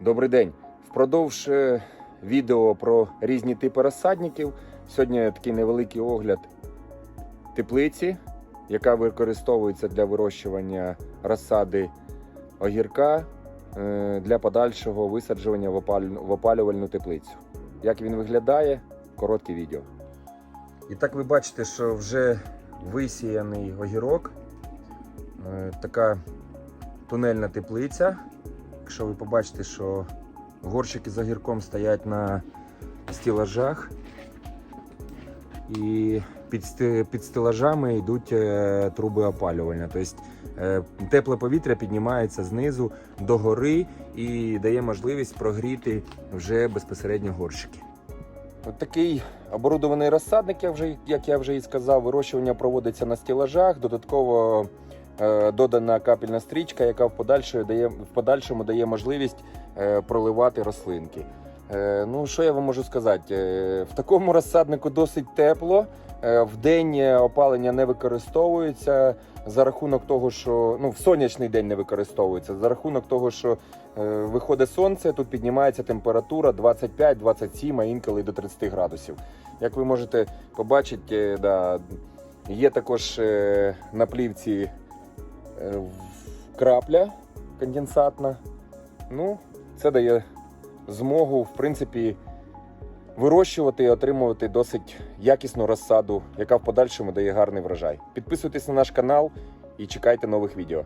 Добрий день. Впродовж е, відео про різні типи розсадників. Сьогодні такий невеликий огляд теплиці, яка використовується для вирощування розсади огірка е, для подальшого висаджування в опалювальну теплицю. Як він виглядає? Коротке відео. І так ви бачите, що вже висіяний огірок. Е, Така тунельна теплиця. Якщо ви побачите, що горщики з огірком стоять на стілажах, і під, під стелажами йдуть е, труби опалювання. Тобто е, тепле повітря піднімається знизу до гори і дає можливість прогріти вже безпосередньо горщики. От такий оборудований розсадник, я вже, як я вже і сказав, вирощування проводиться на стілажах. Додатково додана капельна стрічка, яка в подальшому дає, в подальшому дає можливість е, проливати рослинки. Е, ну, що я вам можу сказати? Е, в такому розсаднику досить тепло. Е, в день е, опалення не використовується за рахунок того, що ну, в сонячний день не використовується. За рахунок того, що е, виходить сонце, тут піднімається температура 25-27, а інколи до 30 градусів. Як ви можете побачити, е, да, є також е, на плівці е, крапля конденсатна. Ну, це дає змогу, в принципі, вирощувати і отримувати досить якісну розсаду, яка в подальшому дає гарний врожай. Підписуйтесь на наш канал і чекайте нових відео.